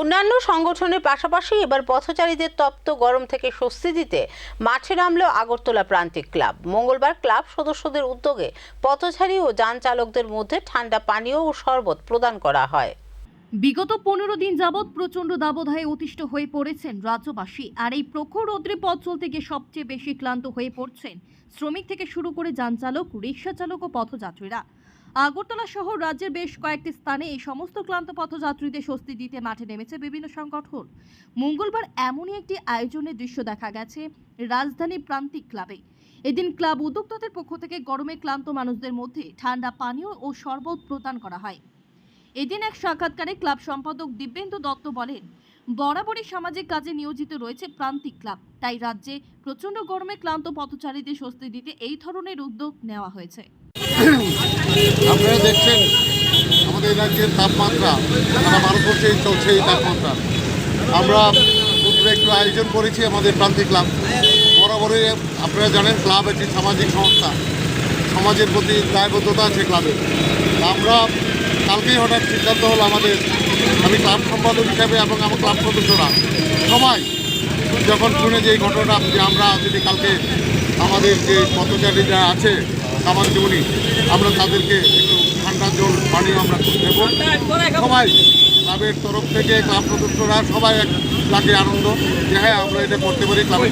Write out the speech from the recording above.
অন্যান্য সংগঠনের পাশাপাশি এবার পথচারীদের তপ্ত গরম থেকে স্বস্তি দিতে মাঠে নামল আগরতলা প্রান্তিক ক্লাব। মঙ্গলবার ক্লাব সদস্যদের উদ্যোগে পথচারী ও যান চালকদের মধ্যে ঠান্ডা পানীয় ও শরবত প্রদান করা হয়। বিগত পনেরো দিন যাবৎ প্রচণ্ড দাবদাহে অতিষ্ঠ হয়ে পড়েছেন রাজ্যবাসী। আর এই প্রখর রৌদ্রে পথ চলতে গিয়ে সবচেয়ে বেশি ক্লান্ত হয়ে পড়ছেন শ্রমিক থেকে শুরু করে যান চালক, রিক্সা চালক ও পথযাত্রীরা। আগরতলা সহ রাজ্যের বেশ কয়েকটি স্থানে এই সমস্ত ক্লান্ত পথযাত্রীদের স্বস্তি দিতে মাঠে নেমেছে বিভিন্ন সংগঠন। মঙ্গলবার এমনই একটি আয়োজনের দৃশ্য দেখা গেছে রাজধানী প্রান্তিক ক্লাবে। এদিন ক্লাব উদ্যোক্তাদের পক্ষ থেকে গরমে ক্লান্ত মানুষদের মধ্যে ঠান্ডা পানীয় ও শরবত প্রদান করা হয়। এদিন এক সাক্ষাৎকারে ক্লাব সম্পাদক দিব্যেন্দু দত্ত বলেন, বরাবরই সামাজিক কাজে নিয়োজিত রয়েছে প্রান্তিক ক্লাব, তাই রাজ্যে প্রচণ্ড গরমে ক্লান্ত পথচারীদের স্বস্তি দিতে এই ধরনের উদ্যোগ নেওয়া হয়েছে। আপনারা দেখছেন আমাদের রাজ্যের তাপমাত্রা, সারা ভারতবর্ষেই চলছে এই তাপমাত্রা। আমরা একটু আয়োজন করেছি আমাদের প্রান্তিক ক্লাব। বরাবরই আপনারা জানেন, ক্লাব একটি সামাজিক সংস্থা। সমাজের প্রতি দায়বদ্ধতা আছে ক্লাবের আমরা কালকেই হঠাৎ সিদ্ধান্ত হলো আমাদের, আমি ক্লাব সম্পাদক হিসাবে এবং আমার ক্লাব সদস্যরা সবাই যখন শুনে যে এই ঘটনা যে আমরা যদি কালকে আমাদের যে পথচারীরা আছে আমার জীবনী আমরা তাদেরকে একটু ঠান্ডা জল পানি আমরা দেব। সবাই ক্লাবের তরফ থেকে, ক্লাব সদস্যরা সবাই এক লাগে আনন্দ যে হ্যাঁ আমরা এটা করতে পারি, ক্লাবের